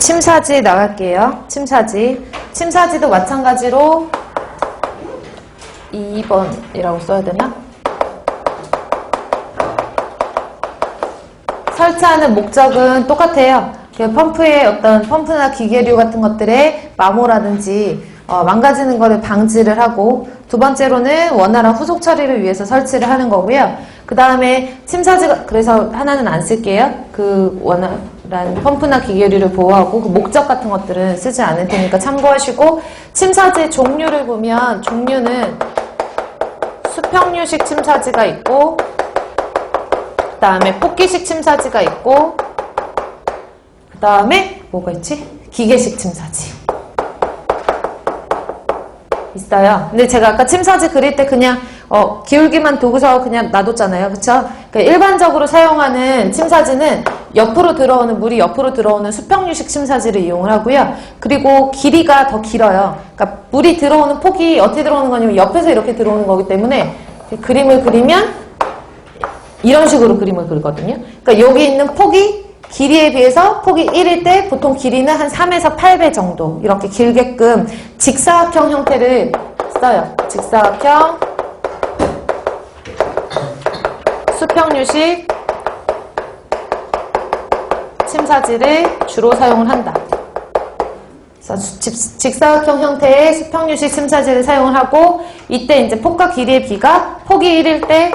침사지 나갈게요. 침사지. 침사지도 마찬가지로 2번이라고 써야 되나? 설치하는 목적은 똑같아요. 그 펌프의 어떤 펌프나 기계류 같은 것들의 마모라든지 어, 망가지는 것을 방지를 하고 두 번째로는 원활한 후속 처리를 위해서 설치를 하는 거고요. 그 다음에 침사지가 그래서 하나는 안 쓸게요. 그 원활 한 펌프나 기계류를 보호하고 그 목적 같은 것들은 쓰지 않을 테니까 참고하시고 침사지 종류를 보면 종류는 수평류식 침사지가 있고 그 다음에 뽑기식 침사지가 있고 그 다음에 뭐가 있지? 기계식 침사지 있어요. 근데 제가 아까 침사지 그릴 때 그냥 어, 기울기만 도구서 그냥 놔뒀잖아요. 그쵸? 그러니까 일반적으로 사용하는 침사지는 옆으로 들어오는 물이 옆으로 들어오는 수평유식 침사지를 이용을 하고요. 그리고 길이가 더 길어요. 그러니까 물이 들어오는 폭이 어떻게 들어오는 거냐면 옆에서 이렇게 들어오는 거기 때문에 그림을 그리면 이런 식으로 그림을 그리거든요. 그러니까 여기 있는 폭이 길이에 비해서 폭이 1일 때 보통 길이는 한 3에서 8배 정도 이렇게 길게끔 직사각형 형태를 써요. 직사각형 수평유식 침사지를 주로 사용을 한다. 직사각형 형태의 수평유식 침사지를 사용을 하고 이때 이제 폭과 길이의 비가 폭이 1일 때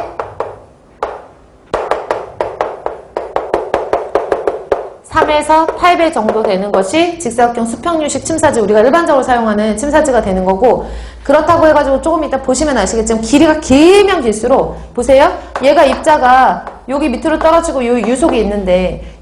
3에서 8배 정도 되는 것이 직사각형 수평유식 침사지 우리가 일반적으로 사용하는 침사지가 되는 거고 그렇다고 해가지고 조금 이따 보시면 아시겠지만 길이가 길면 길수록 보세요 얘가 입자가 여기 밑으로 떨어지고 요 유속이 있는데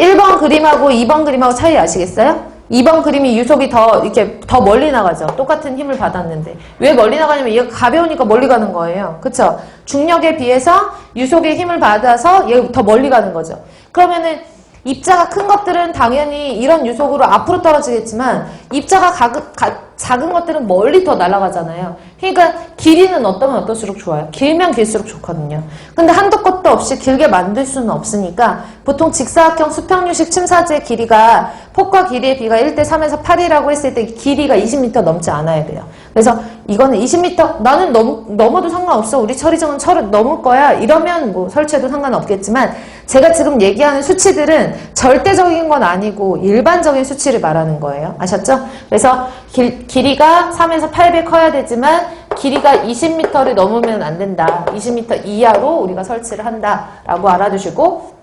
1번 그림하고 2번 그림하고 차이 아시겠어요? 2번 그림이 유속이 더 이렇게 더 멀리 나가죠. 똑같은 힘을 받았는데. 왜 멀리 나가냐면 얘가 가벼우니까 멀리 가는 거예요. 그쵸? 중력에 비해서 유속의 힘을 받아서 얘가 더 멀리 가는 거죠. 그러면은 입자가 큰 것들은 당연히 이런 유속으로 앞으로 떨어지겠지만 입자가 가그- 가- 작은 것들은 멀리 더 날아가잖아요. 그러니까 길이는 어떠면 어떨수록 좋아요. 길면 길수록 좋거든요. 근데 한도 끝도 없이 길게 만들 수는 없으니까 보통 직사각형 수평유식 침사지의 길이가 폭과 길이의 비가 1대 3에서 8이라고 했을 때 길이가 20m 넘지 않아야 돼요. 그래서 이거는 20m 나는 넘, 넘어도 상관없어. 우리 처리정은 철을 넘을 거야. 이러면 뭐 설치해도 상관없겠지만 제가 지금 얘기하는 수치들은 절대적인 건 아니고 일반적인 수치를 말하는 거예요. 아셨죠? 그래서 길, 길이가 3에서 8배 커야 되지만 길이가 20m를 넘으면 안 된다. 20m 이하로 우리가 설치를 한다라고 알아두시고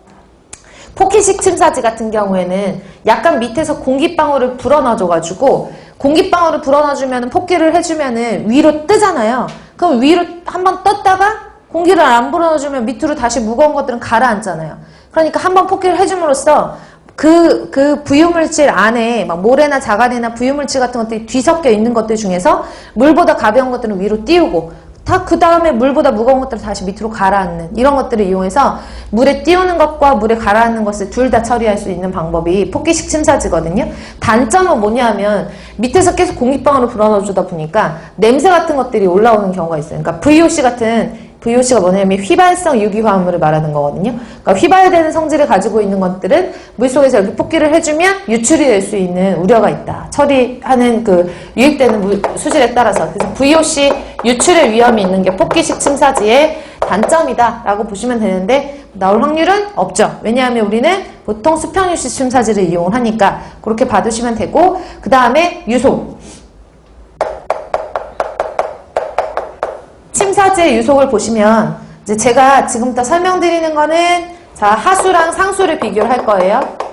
포키식 침사지 같은 경우에는 약간 밑에서 공기방울을 불어넣어줘가지고 공기방울을 불어넣어주면 폭기를 해주면은 위로 뜨잖아요. 그럼 위로 한번 떴다가 공기를 안 불어넣어주면 밑으로 다시 무거운 것들은 가라앉잖아요. 그러니까 한번 폭기를 해줌으로써 그, 그 부유물질 안에 막 모래나 자갈이나 부유물질 같은 것들이 뒤섞여 있는 것들 중에서 물보다 가벼운 것들은 위로 띄우고 다 그 다음에 물보다 무거운 것들을 다시 밑으로 가라앉는 이런 것들을 이용해서 물에 띄우는 것과 물에 가라앉는 것을 둘 다 처리할 수 있는 방법이 폭기식 침사지거든요. 단점은 뭐냐면 밑에서 계속 공기방울을 불어넣어주다 보니까 냄새 같은 것들이 올라오는 경우가 있어요. 그러니까 VOC 같은 VOC가 뭐냐면 휘발성 유기화합물을 말하는 거거든요. 그러니까 휘발되는 성질을 가지고 있는 것들은 물속에서 이렇게 폭기를 해주면 유출이 될 수 있는 우려가 있다. 처리하는 그 유입되는 물- 수질에 따라서 그래서 VOC 유출의 위험이 있는 게 폭기식 침사지의 단점이다라고 보시면 되는데 나올 확률은 없죠. 왜냐하면 우리는 보통 수평유식 침사지를 이용을 하니까 그렇게 봐두시면 되고 그 다음에 유속 침사지의 유속을 보시면 이제 제가 지금부터 설명드리는 거는 자 하수랑 상수를 비교를 할 거예요.